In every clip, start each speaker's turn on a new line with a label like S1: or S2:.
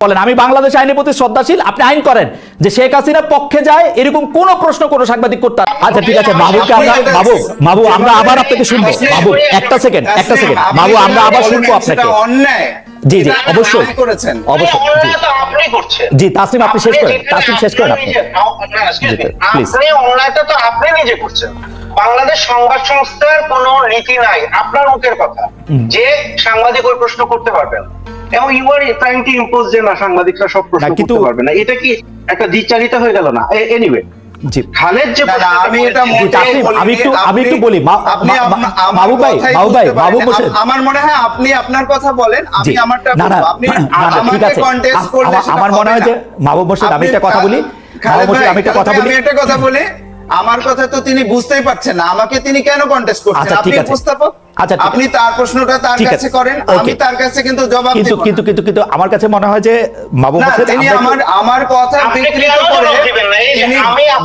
S1: বলেন আমি বাংলাদেশ আইনের প্রতি শ্রদ্ধাশীল আপনি আইন করেন যে শেখ হাসিনার পক্ষে যায় এরকম কোন প্রশ্ন কোনো সাংবাদিক করতে আচ্ছা ঠিক আছে মাহবুবকে আমরা মাহবুব মাহবুব আমরা আবার আপনাকে শুনব। মাহবুব একটা সেকেন্ড একটা সেকেন্ড মাহবুব আমরা আবার শুনব আপনাকে।
S2: অন্যায়।
S1: জি, জি, অবশ্যই।
S2: করেছেন।
S1: অবশ্যই জি।
S3: অন্যায় তো আপনি করছেন।
S1: জি, তাসলিম, আপনি শেষ করেন। তাসলিম, শেষ করেন
S3: আপনি
S1: আপনি।
S3: অন্যায়টা তো আপনি নিজে করছেন। বাংলাদেশ সংবাদ সংস্থার কোন নীতি নাই আপনার মুখের কথা। যে সাংবাদিক ওই প্রশ্ন করতে পারবে না এবং you are trying to impose যে না সাংবাদিকরা সব প্রশ্ন করতে পারবে না এটা কি একটা দ্বিচারিতা হয়ে গেল না এনিওয়ে
S2: আমার
S1: মাহবুব ভাই,
S2: কথাই
S1: মাহবুব ভাই,
S2: বুঝতে
S1: মাহবুব
S2: পারেন।
S1: হোসেন।
S2: আম- আমার মনে হয় আপনি আপনার কথা বলেন আমি আমারটা
S1: আমার- মনে হয় যে মাহবুব হোসেন, আমি একটা কথা বলি। আমি একটা কথা বলি।
S2: আমি একটা কথা বলি আমার কথা তো তিনি বুঝতেই পারছেন না। আমাকে তিনি কেন কন্টেস্ট করছেন?
S1: আচ্ছা,
S2: আপনি উপস্থাপক
S1: আচ্ছা,
S2: আপনি তার প্রশ্নটা তার কাছে করেন আমি তার কাছে কিন্তু জবাব
S1: কিন্তু
S2: দেব
S1: কিন্তু কিন্তু কিন্তু আমার কাছে মনে হয় যে মাহবুব হোসেন
S2: তিনি
S1: আমার
S2: আমার কথা বিকৃত করে তিনি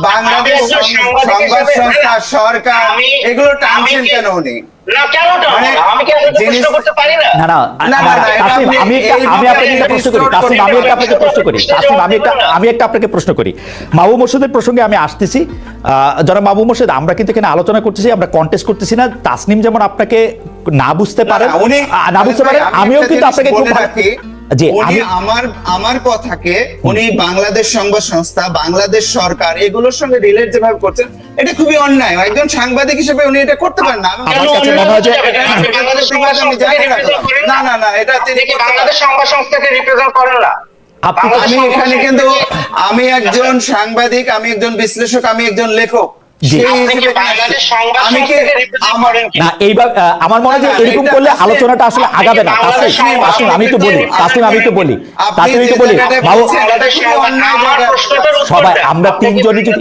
S2: বাংলাদেশ সংবাদ সংস্থা সরকার এগুলো টানছেন কেন উনি?
S3: না কেন টানবো না? আমি কি আপনাকে
S2: জিনিস-
S3: প্রশ্ন করতে পারি না?
S1: না না
S2: না, না, না, এটা
S1: তাসলিম
S2: আপনি
S1: আমি একটা আপনাকে প্রশ্ন করি।
S2: distort
S1: তাসলিম আমি একটা আপনাকে প্রশ্ন করি।
S3: করবেন না।
S1: তাসলিম আমি একটা আমি একটা আপনাকে প্রশ্ন করি। মাহবুব মোর্শেদের প্রসঙ্গে আমি আসতেছি। আহ, যারা মাহবুব মোর্শেদ আমরা কিন্তু এখানে আলোচনা করতেছি আমরা কন্টেস্ট করতেছি না। তাসনিম যেমন আপনাকে না বুঝতে পারেন
S2: না
S1: বুঝতে পারেন আমিও কিন্তু আপনাকে খুব জি
S2: উনি আমার আমার কথাকে উনি বাংলাদেশ সংবাদ সংস্থা বাংলাদেশ সরকার এগুলোর সঙ্গে রিলেট যেভাবে করছেন এটা খুবই অন্যায়। একজন সাংবাদিক হিসেবে উনি এটা করতে পারেন না।
S1: আমার কাছে মনে হয় যে-
S2: এটা-
S3: বাংলাদেশ
S2: এটা
S3: সংবাদ
S2: আমি জানি না না না এটা তিনি
S3: বাংলাদেশ সংবাদ সংস্থাকে রিপ্রেজেন্ট করেন না?
S1: আপনি
S2: আমি এখানে কিন্তু আমি একজন সাংবাদিক আমি একজন বিশ্লেষক আমি একজন লেখক। আমি আমার
S1: মনে হয় এরকম করলে আলোচনাটা আসলে আগাবে না। একটু বলি আমি সবাই আমরা তিনজনই যদি?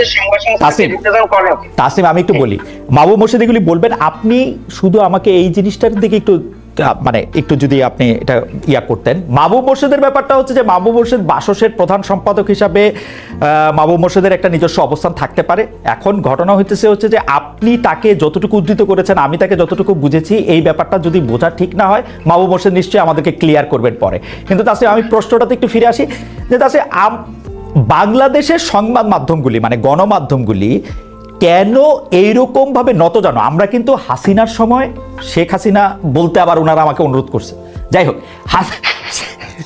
S1: তাসলিম আমি একটু বলি। মাহবুব মোর্শেদ এগুলি বলবেন আপনি শুধু আমাকে এই জিনিসটার দিকে একটু মানে একটু যদি আপনি এটা ইয়া করতেন। মাহবুব মোর্শেদের ব্যাপারটা হচ্ছে যে মাহবুব মোর্শেদ বাসসের প্রধান সম্পাদক হিসাবে মাহবুব মোর্শেদের একটা নিজস্ব অবস্থান থাকতে পারে। এখন ঘটনা হইতেছে হচ্ছে যে আপনি তাকে যতটুকু উদ্ধৃত করেছেন, আমি তাকে যতটুকু বুঝেছি, এই ব্যাপারটা যদি বোঝা ঠিক না হয়, মাহবুব মোর্শেদ নিশ্চয়ই আমাদেরকে ক্লিয়ার করবেন পরে। কিন্তু তাসলিম আমি প্রশ্নটাতে একটু ফিরে আসি যে আম- বাংলাদেশের সংবাদ মাধ্যমগুলি মানে গণমাধ্যমগুলি কেন এইরকম ভাবে নত জানো? আমরা কিন্তু হাসিনার সময় শেখ হাসিনা বলতে আবার ওনারা আমাকে অনুরোধ করছে। যাই হোক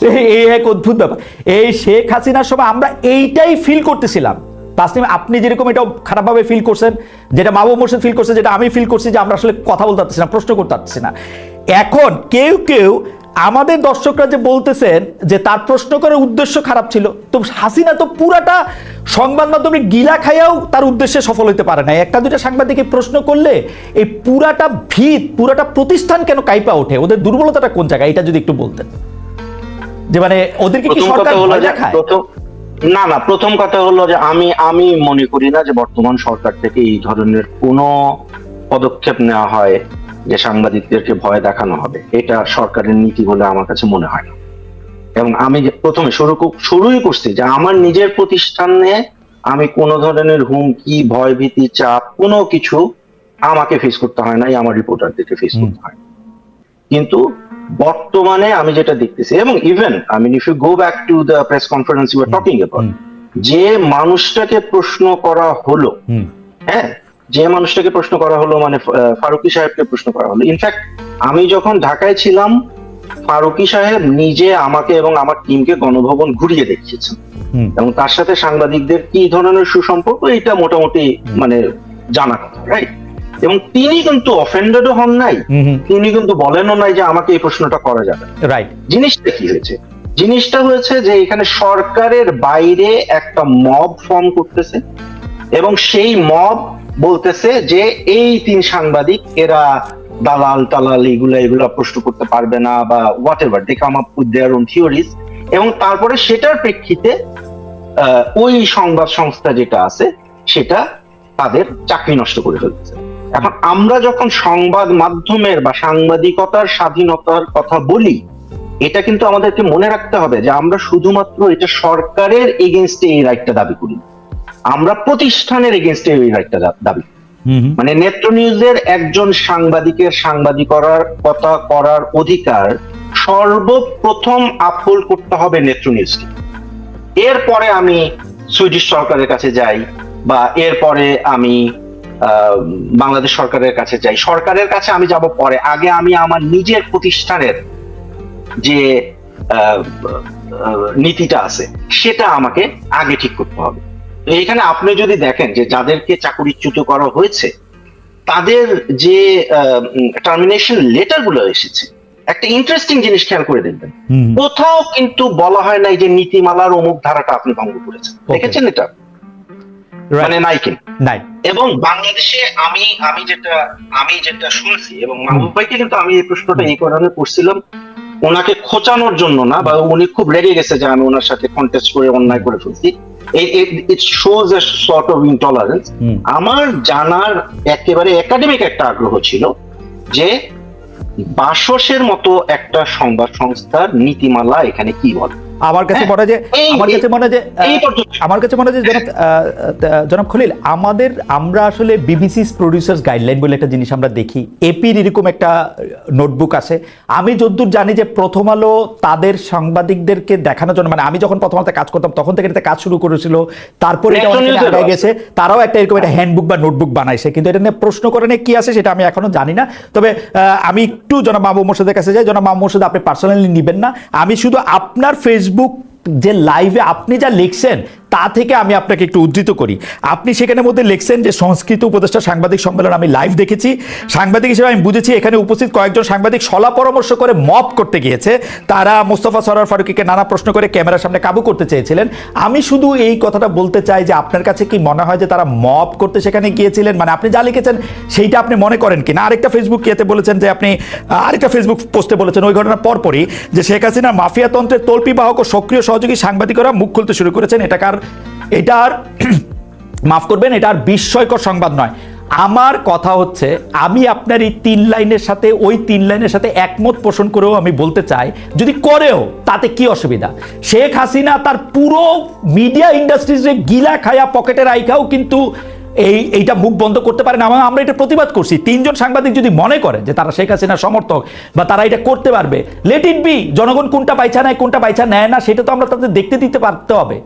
S1: এই- এক অদ্ভুত ব্যাপার। এই শেখ হাসিনার সময় আমরা এইটাই ফিল করতেছিলাম। তাসলিম আপনি যেরকম এটা খারাপভাবে ফিল করছেন, যেটা মাহবুব মোর্শেদ ফিল করছে, যেটা আমি ফিল করছি যে আমরা আসলে কথা বলতে পারছি না, প্রশ্ন করতে পারছি না। এখন কেউ কেউ আমাদের দর্শকরা যে বলতেছেন যে তার প্রশ্ন করার উদ্দেশ্য খারাপ ছিল তো হাসিনা তো পুরাটা সংবাদ মাধ্যমে গিলা খাইয়াও তার উদ্দেশ্যে সফল হতে পারে না একটা দুইটা সাংবাদিকে প্রশ্ন করলে এই পুরাটা ভিত পুরাটা প্রতিষ্ঠান কেন কাইপা ওঠে? ওদের দুর্বলতাটা কোন জায়গায়? এটা যদি একটু বলতেন। যে মানে ওদেরকে কি সরকার ভয় দেখায়?
S3: না না প্রথম কথা হলো যে আমি আমি মনে করি না যে বর্তমান সরকার থেকে এই ধরনের কোনো পদক্ষেপ নেওয়া হয়। যে সাংবাদিকদেরকে ভয় দেখানো হবে এটা সরকারের নীতি বলে আমার কাছে মনে হয় না। এবং আমি যে প্রথমে শুরু শুরুই করছি যে আমার নিজের প্রতিষ্ঠানে আমি কোনো ধরনের হুমকি ভয় ভীতি চাপ কোনো কিছু আমাকে ফেস করতে হয় নাই আমার রিপোর্টারদেরকে ফেস করতে হয়। কিন্তু বর্তমানে আমি যেটা দেখতেছি এবং even I mean if you go back to the press conference you are talking about যে মানুষটাকে প্রশ্ন করা হলো হ্যাঁ যে মানুষটাকে প্রশ্ন করা হলো মানে ফারুকি সাহেবকে প্রশ্ন করা হলো। ইনফ্যাক্ট আমি যখন ঢাকায় ছিলাম ফারুকি সাহেব নিজে আমাকে এবং আমার টিমকে গণভবন ঘুরিয়ে দেখিয়েছেন। এবং তার সাথে সাংবাদিকদের কি ধরনের সুসম্পর্ক এটা মোটামুটি মানে জানা কথা রাইট এবং তিনি কিন্তু অফেন্ডেডও হন নাই। তিনি কিন্তু বলেনও নাই যে আমাকে এই প্রশ্নটা করা যাবে।
S1: রাইট
S3: জিনিসটা কি হয়েছে? জিনিসটা হয়েছে যে এখানে সরকারের বাইরে একটা মব ফর্ম করতেছে এবং সেই মব বলতেছে যে এই তিন সাংবাদিক এরা দালাল টালাল এগুলা এগুলা প্রশ্ন করতে পারবে না বা whatever they come up with their own theories এবং তারপরে সেটার প্রেক্ষিতে ওই সংবাদ সংস্থা যেটা আছে, সেটা তাদের চাকরি নষ্ট করে ফেলতেছে এখন আমরা যখন সংবাদ মাধ্যমের বা সাংবাদিকতার স্বাধীনতার কথা বলি, এটা কিন্তু আমাদেরকে মনে রাখতে হবে যে আমরা শুধুমাত্র এটা সরকারের এগেনস্টে এই রাইটটা দাবি করি। আমরা প্রতিষ্ঠানের এগেনস্টে এই রাইটটা দাবি। মানে নেত্র নিউজের একজন সাংবাদিকের সাংবাদিকতার কথা করার অধিকার সর্বপ্রথম আপহোল্ড করতে হবে নেত্রনিউজকে এরপরে আমি সুইডিশ সরকারের কাছে যাই বা এরপরে আমি আহ, বাংলাদেশ সরকারের কাছে যাই। সরকারের কাছে আমি যাব পরে। আগে আমি আমার নিজের প্রতিষ্ঠানের যে নীতিটা আছে সেটা আমাকে আগে ঠিক করতে হবে। এখানে আপনি যদি দেখেন যে যাদেরকে চাকরিচ্যুত করা হয়েছে তাদের যে টার্মিনেশন লেটারগুলো এসেছে একটা ইন্টারেস্টিং জিনিস খেয়াল করে দেখবেন। কোথাও কিন্তু বলা হয় নাই যে নীতিমালার অমুক ধারাটা আপনি ভঙ্গ করেছেন। দেখেছেন এটা? মানে নাই কিন্তু
S1: নাই
S3: এবং বাংলাদেশে আমি আমি যেটা আমি যেটা শুনছি এবং মাহবুব ভাইকে কিন্তু আমি এই প্রশ্নটা এই কারণে করছিলাম ওনাকে খোঁচানোর জন্য না বা উনি খুব রেগে গেছে যে আমি ওনার সাথে কন্টেস্ট করে অন্যায় করে ফেলছি। It shows a sort of intolerance আমার জানার একেবারে একাডেমিক একটা আগ্রহ ছিল যে বাসসের মতো একটা সংবাদ সংস্থার নীতিমালা এখানে কি বলে?
S1: আমার কাছে
S3: হ্যাঁ,
S1: মনে হয় যে আমার কাছে মনে হয় যে আমার কাছে মনে হয় যে জনাব আহ, জনাব খলিল আমাদের আমরা আসলে বিবিসি প্রডিউসার্স গাইডলাইন বলে একটা জিনিস আমরা দেখি। এপির এরকম একটা নোটবুক আছে। আমি যদ্দূর জানি যে প্রথম আলো তাদের সাংবাদিকদেরকে দেখানোর জন্য মানে আমি যখন প্রথম আলোতে কাজ করতাম তখন থেকে এটা কাজ শুরু করেছিল। তারপরে এটা। গেছে। তারাও একটা এরকম একটা হ্যান্ডবুক বা নোটবুক বানাইছে কিন্তু এটা নিয়ে প্রশ্ন করে নিয়ে কি আছে সেটা আমি এখনও জানি না। তবে আহ, আমি একটু জনাব মাহবুব মোর্শেদের কাছে যাই। জনাব মাহবুব মোর্শেদ আপনি পার্সোনালি নেবেন না। আমি শুধু আপনার ফেসবুক যে লাইভে আপনি যা লিখছেন তা থেকে আমি আপনাকে একটু উদ্ধৃত করি। আপনি সেখানে মধ্যে লিখছেন যে সংস্কৃত উপদেষ্টা সাংবাদিক সম্মেলন আমি লাইভ দেখেছি। সাংবাদিক হিসেবে আমি বুঝেছি এখানে উপস্থিত কয়েকজন সাংবাদিক সলা পরামর্শ করে মপ করতে গিয়েছে। তারা মোস্তফা সরার ফারুকিকে নানা প্রশ্ন করে ক্যামেরার সামনে কাবু করতে চেয়েছিলেন। আমি শুধু এই কথাটা বলতে চাই যে আপনার কাছে কি মনে হয় যে তারা মপ করতে সেখানে গিয়েছিলেন? মানে আপনি যা লিখেছেন সেইটা আপনি মনে করেন কি না আরেকটা ফেসবুক ইয়েতে বলেছেন যে আপনি, আরেকটা ফেসবুক পোস্টে বলেছেন ওই ঘটনার পরপরই যে শেখ হাসিনার মাফিয়া তন্ত্রের তল্পি বাহক ও সক্রিয় সহযোগী সাংবাদিকরা মুখ খুলতে শুরু করেছেন। এটাকার এটার মাফ করবেন, এটা আর বিস্ময়কর সংবাদ নয়। আমার কথা হচ্ছে, আমি আপনার এই তিন লাইনের সাথে, ওই তিন লাইনের সাথে একমত পোষণ করেও আমি বলতে চাই, যদি করেও, তাতে কি অসুবিধা? শেখ হাসিনা তার পুরো মিডিয়া ইন্ডাস্ট্রিজে গিলা খায়া পকেটে রাইখাও কিন্তু এই, এইটা মুখ বন্ধ করতে পারে না। আমরা এটা প্রতিবাদ করছি। তিনজন সাংবাদিক যদি মনে করে যে তারা শেখ হাসিনার সমর্থক বা তারা এটা করতে পারবে লেট ইট বি জনগণ কোনটা পাইছা নেয় কোনটা পাইছা নেয় না, সেটা তো আমরা তাদের দেখতে দিতে পারতে হবে।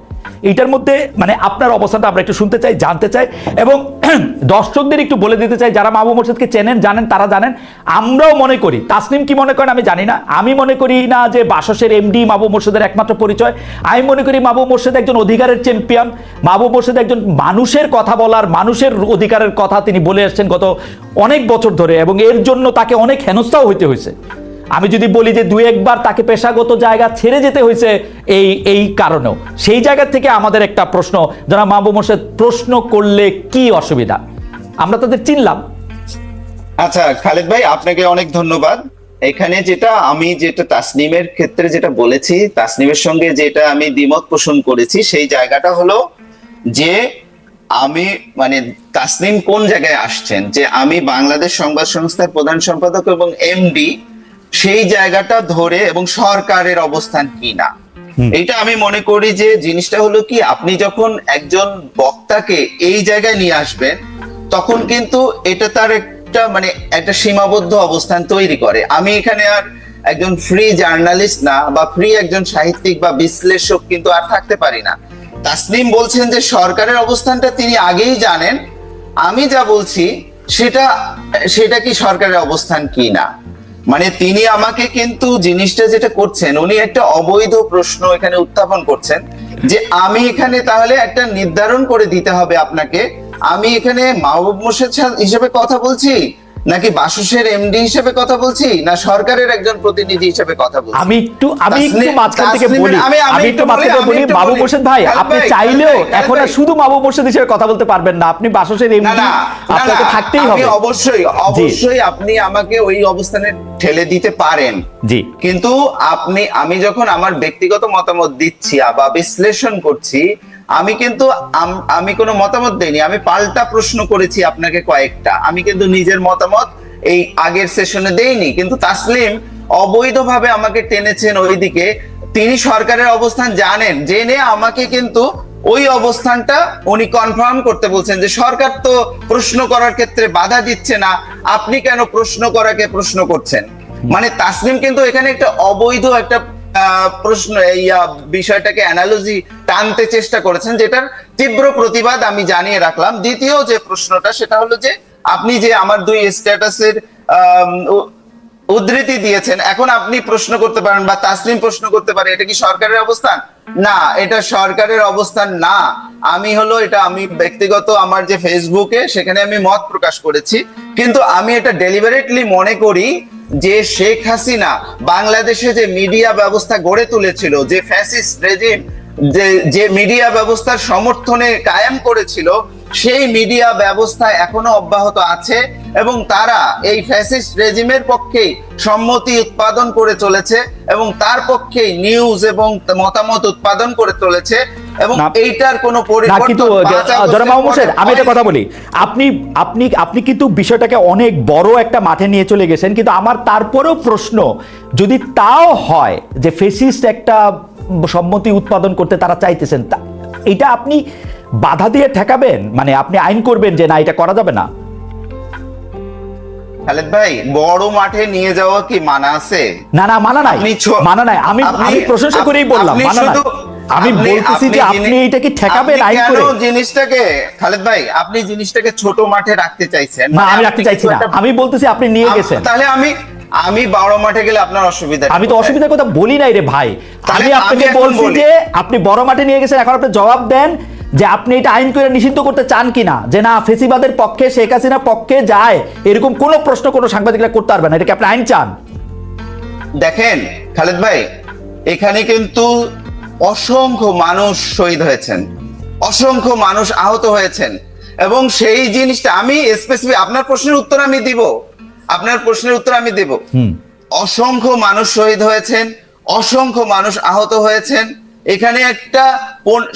S1: এইটার মধ্যে মানে আপনার অবস্থাটা আমরা একটু শুনতে চাই, জানতে চাই, এবং দর্শকদের একটু বলে দিতে চাই, যারা মাহবুব মোর্শেদকে চেনেন, জানেন, তারা জানেন। আমরাও মনে করি, তাসনিম কি মনে করেন আমি জানি না। আমি মনে করি না যে বাসসের এমডি মাহবুব মোর্শেদের একমাত্র পরিচয়। আমি মনে করি মাহবুব মোর্শেদ একজন অধিকারের চ্যাম্পিয়ন মাহবুব মোর্শেদ একজন মানুষের কথা বলার মানুষের অধিকারের কথা তিনি বলে আসছেন গত অনেক বছর ধরে এবং এর জন্য তাকে অনেক হেনস্থাও হইতে হয়েছে আমি যদি বলি যে দু একবার তাকে পেশাগত জায়গা ছেড়ে যেতে হয়েছে এই এই কারণেও। সেই জায়গা থেকে আমাদের একটা প্রশ্ন যারা মাহবুব মোর্শেদ, প্রশ্ন করলে কি অসুবিধা? আমরা তাদের চিনলাম।
S2: আচ্ছা খালেদ ভাই, আপনাকে অনেক ধন্যবাদ। এখানে যেটা আমি যেটা তাসনিমের ক্ষেত্রে যেটা বলেছি, তাসনিমের সঙ্গে যেটা আমি দ্বিমত পোষণ করেছি, সেই জায়গাটা হলো যে আমি মানে তাসনিম কোন জায়গায় আসছেন? যে আমি বাংলাদেশ সংবাদ সংস্থার প্রধান সম্পাদক এবং এমডি সেই জায়গাটা ধরে এবং সরকারের অবস্থান কি না? এইটা আমি মনে করি যে জিনিসটা হলো কি আপনি যখন একজন বক্তাকে এই জায়গায় নিয়ে আসবেন তখন কিন্তু এটা তার একটা মানে একটা সীমাবদ্ধ অবস্থান তৈরি করে। আমি এখানে আর একজন ফ্রি জার্নালিস্ট না বা ফ্রি একজন সাহিত্যিক বা বিশ্লেষক কিন্তু আর থাকতে পারি না। তাসনিম বলছেন যে সরকারের অবস্থানটা তিনি আগেই জানেন। আমি যা বলছি, সেটা সেটা কি সরকারের অবস্থান কি না? মানে তিনি আমাকে কিন্তু জিনিসটা যেটা করছেন, উনি একটা অবৈধ প্রশ্ন এখানে উত্থাপন করছেন যে আমি এখানে তাহলে একটা নির্ধারণ করে দিতে হবে আপনাকে। আমি এখানে মাহবুব মোর্শেদ হিসেবে কথা বলছি নাকি বাসুসের এমডি হিসেবে কথা বলছি? না সরকারের একজন প্রতিনিধি হিসেবে কথা বলছি?
S1: আমি একটু আমি একটু মাঝখান থেকে বলি।
S2: আমি- আমি
S1: আমি একটু মাঝখান থেকে বলি। বাবু। মোর্শেদ ভাই আপনি চাইলেও এখন আর শুধু বাবু মোর্শেদ হিসেবে কথা বলতে পারবেন না। আপনি বাসসের এমডি আপনাকে থাকতেই
S2: আমি
S1: হবে।
S2: অবশ্যই অবশ্যই আপনি আমাকে ওই অবস্থানে ঠেলে দিতে পারেন।
S1: জি।
S2: কিন্তু আপনি আমি যখন আমার ব্যক্তিগত মতামত দিচ্ছি বা বিশ্লেষণ করছি আমি কিন্তু আমি কোনো মতামত দেইনি। আমি পাল্টা প্রশ্ন করেছি আপনাকে কয়েকটা। আমি কিন্তু নিজের মতামত এই আগের সেশনে দেইনি। কিন্তু তাসলিম অবৈধভাবে আমাকে টেনেছেন ওইদিকে। তিনি সরকারের অবস্থান জানেন। জেনে আমাকে কিন্তু ওই অবস্থানটা উনি কনফার্ম করতে বলছেন যে সরকার তো প্রশ্ন করার ক্ষেত্রে বাধা দিচ্ছে না। আপনি কেন প্রশ্ন করাকে প্রশ্ন করছেন? মানে তাসলিম কিন্তু এখানে একটা অবৈধ একটা প্রশ্ন, এই বিষয়টাকে অ্যানালজি টানতে চেষ্টা করেছেন, যেটার তীব্র প্রতিবাদ আমি জানিয়ে রাখলাম। দ্বিতীয় যে প্রশ্নটা, সেটা হলো যে, আপনি যে আমার দুই স্ট্যাটাসের উদ্ধৃতি দিয়েছেন, এখন আপনি প্রশ্ন করতে পারেন বা তাসলিম প্রশ্ন করতে পারে, এটা কি সরকারের অবস্থান? না, এটা সরকারের অবস্থান না। আমি হলো, এটা আমি ব্যক্তিগত আমার যে ফেসবুকে সেখানে আমি মত প্রকাশ করেছি। কিন্তু আমি এটা ডেলিভারেটলি মনে করি যে শেখ হাসিনা বাংলাদেশে যে মিডিয়া ব্যবস্থা গড়ে তুলেছিল, যে ফ্যাসিস্ট রেজিম যে যে মিডিয়া ব্যবস্থার সমর্থনে কায়েম করেছিল, সেই মিডিয়া ব্যবস্থা এখনও অব্যাহত আছে এবং তারা এই ফ্যাসিস্ট রেজিমের পক্ষেই সম্মতি উৎপাদন করে চলেছে এবং তার পক্ষেই নিউজ এবং মতামত উৎপাদন করে চলেছে। এবং এইটার কোনো পরিবর্তন
S1: কিন্তু
S2: পাঁচ
S1: জনাব মাহমুদ
S2: পরে
S1: আমি একটা কথা বলি। আপনি আপনি আপনি কিন্তু বিষয়টাকে অনেক বড় একটা মাঠে নিয়ে চলে গেছেন কিন্তু আমার তারপরেও প্রশ্ন যদি তাও হয় যে ফেসিস্ট একটা সম্মতি উৎপাদন করতে তারা চাইতেছেন এটা আপনি বাধা দিয়ে ঠেকাবেন? মানে আপনি আইন করবেন যে না এটা করা যাবে না?
S2: খালেদ ভাই বড় মাঠে নিয়ে যাওয়া কি মানা আছে?
S1: না না মানা নাই। মানা নাই। আমি আমি প্রশংসা করেই বললাম মানা নাই। আমি বলতেছি যে আপনি
S2: জিনি-
S1: এটা কি ঠেকাবেন আইন করে।
S2: জিনিসটাকে খালেদ ভাই আপনি জিনিসটাকে ছোট মাঠে রাখতে চাইছেন?
S1: না
S2: মানে
S1: আমি রাখতে চাইছি না। আমি বলতেছি আপনি নিয়ে গেছেন।
S2: তাহলে আমি আমি বড় মাঠে গেলে আপনার অসুবিধা
S1: আমি তো অসুবিধার কথা বলি নাই রে ভাই। আমি আপনাকে বলছি যে আপনি বড় মাঠে নিয়ে গেছেন এখন আপনি জবাব দেন যে আপনি এটা আইন করে নিষিদ্ধ করতে চান কিনা। যে না ফেসিবাদের পক্ষে শেখ হাসিনার পক্ষে যায় এরকম কোনো প্রশ্ন কোনো সাংবাদিকরা করতে পারবে না। এটাকে আপনি আইন চান?
S2: দেখেন খালেদ ভাই এখানে কিন্তু অসংখ্য মানুষ শহীদ হয়েছেন। অসংখ্য মানুষ আহত হয়েছেন। এবং সেই জিনিসটা আমি স্পেসিফিক আপনার প্রশ্নের উত্তর আমি দিব। আপনার প্রশ্নের উত্তর আমি দেব। অসংখ্য মানুষ শহীদ হয়েছেন অসংখ্য মানুষ আহত হয়েছেন এখানে একটা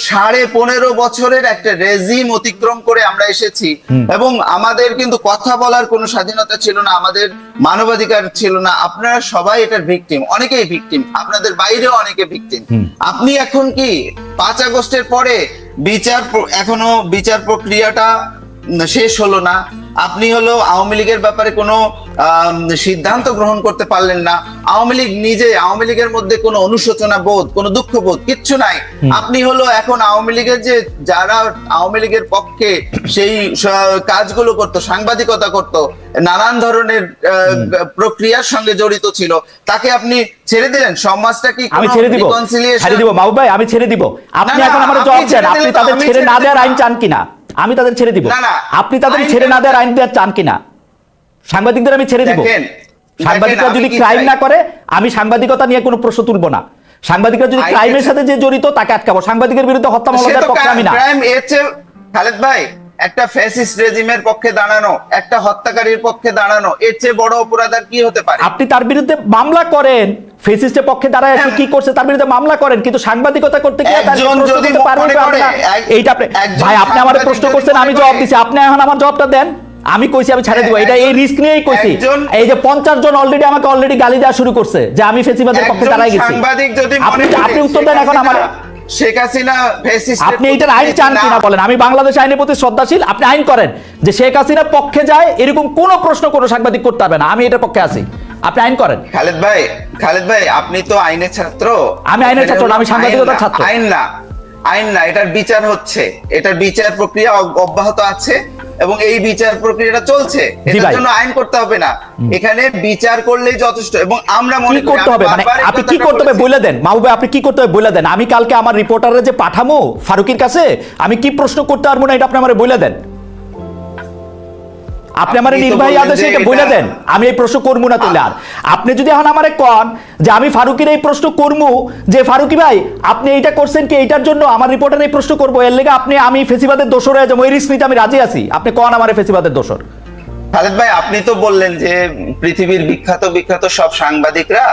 S2: সাড়ে পনেরো বছরের একটা রেজিম অতিক্রম করে আমরা এসেছি। এবং আমাদের কিন্তু কথা বলার কোনো স্বাধীনতা ছিল না আমাদের মানবাধিকার ছিল না। আপনারা সবাই এটার ভিকটিম অনেকেই ভিকটিম আপনাদের বাইরেও অনেকে ভিকটিম আপনি এখন কি পাঁচ আগস্টের পরে বিচার এখনও বিচার প্রক্রিয়াটা শেষ হলো না? আপনি হলো আওয়ামী লীগের ব্যাপারে কোনো সিদ্ধান্ত গ্রহণ করতে পারলেন না। আওয়ামী লীগ নিজে আওয়ামী লীগের মধ্যে কোনো অনুশোচনা বোধ কোনো দুঃখ বোধ কিচ্ছু নাই। আপনি হলো এখন আওয়ামী লীগের যে যারা আওয়ামী লীগের পক্ষে সেই কাজগুলো করতো সাংবাদিকতা করতো নানান ধরনের প্রক্রিয়ার সঙ্গে জড়িত ছিল তাকে আপনি ছেড়ে দিলেন? সমাজটা কি
S1: আমি ছেড়ে দিব। ছেড়ে দিব। মাহবুব ভাই আমি ছেড়ে দিব। আপনি এখন আমার জবাব দেন। আপনি তাদের ছেড়ে না দেওয়ার আইন চান কিনা? আমি তাদের ছেড়ে দিব। আপনি তাদের ছেড়ে না দেওয়ার আইন দেওয়ার চান কিনা? সাংবাদিকদের আমি ছেড়ে দিব। সাংবাদিকরা যদি ক্রাইম না করে আমি সাংবাদিকতা নিয়ে কোনো প্রশ্ন তুলবো না। সাংবাদিকরা যদি ক্রাইমের সাথে যে জড়িত তাকে আটকাবো। সাংবাদিকের বিরুদ্ধে হত্যা
S2: মামলা
S1: মামলার
S2: তো
S1: পক্ষে আমি না।
S2: খালেদ ভাই একটা ফ্যাসিস্ট রেজিমের পক্ষে দাঁড়ানো একটা হত্যাকারীর পক্ষে দাঁড়ানো এর চেয়ে বড় অপরাধ আর কি হতে পারে?
S1: আপনি তার বিরুদ্ধে মামলা করেন ফেসিস্টের পক্ষে দাঁড়ায় এসে কি করছে তার বিরুদ্ধে মামলা করেন কিন্তু সাংবাদিকতা করতে গিয়ে তার
S2: যদি
S1: করতে পারবে
S2: মনে
S1: কি পারবে
S2: করে,
S1: না? এইটা আপনি ভাই আপনি আমার প্রশ্ন করছেন আমি জবাব দিছি আপনি এখন আমার জবাবটা দেন। আমি কইছি আমি ছেড়ে দিব। এটা এই রিস্ক নিয়েই কইছি। এই যে পঞ্চাশ জন অলরেডি আমাকে অলরেডি গালি দেওয়া শুরু করছে যে আমি ফেসিবাদের পক্ষে দাঁড়ায় গেছি।
S2: সাংবাদিক যদি
S1: আপনি আপনি উত্তর দেন এখন আমার
S2: শেখ হাসিনা
S1: আপনি এটার আইন চান কিনা বলেন? আমি বাংলাদেশ আইনের প্রতি শ্রদ্ধাশীল। আপনি আইন করেন যে শেখ হাসিনা পক্ষে যায় এরকম কোন প্রশ্ন কোনো সাংবাদিক করতে হবে না। আমি এটার পক্ষে আছি। আপনি আইন করেন।
S2: খালেদ ভাই খালেদ ভাই আপনি তো আইনের ছাত্র।
S1: আমি আইনের ছাত্র না, আমি সাংবাদিকতার ছাত্র।
S2: আইন না। আইন না এটার বিচার হচ্ছে। এটার বিচার প্রক্রিয়া অব্যাহত আছে এবং এই বিচার প্রক্রিয়াটা চলছে। এটার জন্য আইন করতে হবে না। এখানে বিচার করলেই যথেষ্ট এবং আমরা মনে
S1: করতে হবে? মানে আপনি কি করতে হবে? বলে দেন। মাহবুবে আপনি কি করতে হবে? বলে দেন। আমি কালকে আমার রিপোর্টারে যে পাঠামো ফারুকির কাছে আমি কি প্রশ্ন করতে পারব না এটা আপনি আমার বলে দেন। আপনি আমার নির্বাহী আদেশে এটা বলে দেন। আমি এই প্রশ্ন করব না তাহলে আর আপনি যদি এখন আমারে কন যে আমি ফারুকের এই প্রশ্ন করব যে ফারুকি ভাই আপনি এইটা করছেন কি? এইটার জন্য আমার রিপোর্টার এই প্রশ্ন করব। এর লেগে আপনি আমি ফেসিবাদের দোষর হয়ে যাব। এই রিস্ক নিতে আমি রাজি আছি। আপনি কন আমার ফেসিবাদের দোষর?
S2: খালেদ ভাই আপনি তো বললেন যে পৃথিবীর বিখ্যাত বিখ্যাত সব সাংবাদিকরা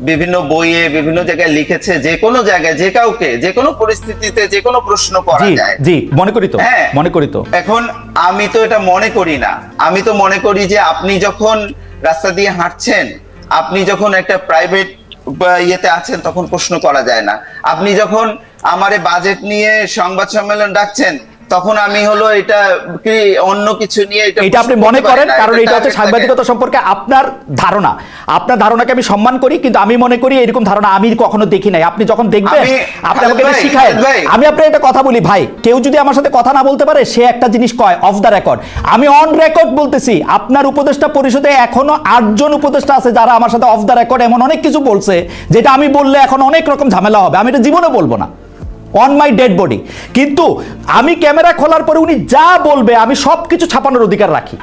S2: বিভিন্ন বইয়ে বিভিন্ন জায়গায় লিখেছে যে কোনো জায়গায় যে কাউকে যে কোনো পরিস্থিতিতে যে কোনো প্রশ্ন করা যায়।
S1: জি মনে করি তো
S2: হ্যাঁ।
S1: মনে করি তো।
S2: এখন আমি তো এটা মনে করি না। আমি তো মনে করি যে আপনি যখন রাস্তা দিয়ে হাঁটছেন আপনি যখন একটা প্রাইভেট ইয়েতে আছেন তখন প্রশ্ন করা যায় না। আপনি যখন আমারে বাজেট নিয়ে সংবাদ সম্মেলন ডাকছেন তখন আমি হলো এটা কি অন্য কিছু নিয়ে
S1: এটা আপনি মনে করেন কারণ এটা হচ্ছে সাংবাদিকতা সম্পর্কে আপনার ধারণা। আপনার ধারণাকে আমি সম্মান করি কিন্তু আমি মনে করি এরকম ধারণা আমি কখনো দেখি নাই। আপনি যখন দেখবেন আপনি আমাকে এটা শিখায় আমি আপনার একটা কথা বলি ভাই কেউ যদি আমার সাথে কথা না বলতে পারে সে একটা জিনিস কয় অফ দ্য রেকর্ড আমি অন রেকর্ড বলতেছি আপনার উপদেষ্টা পরিষদে এখনও আটজন উপদেষ্টা আছে যারা আমার সাথে অফ দ্য রেকর্ড এমন অনেক কিছু বলছে যেটা আমি বললে এখন অনেক রকম ঝামেলা হবে। আমি এটা জীবনে বলব না। অন মাই ডেড বডি কিন্তু আমি ক্যামেরা খোলার পরে উনি যা বলবে, আমি সব কিছু ছাপানোর অধিকার রাখি।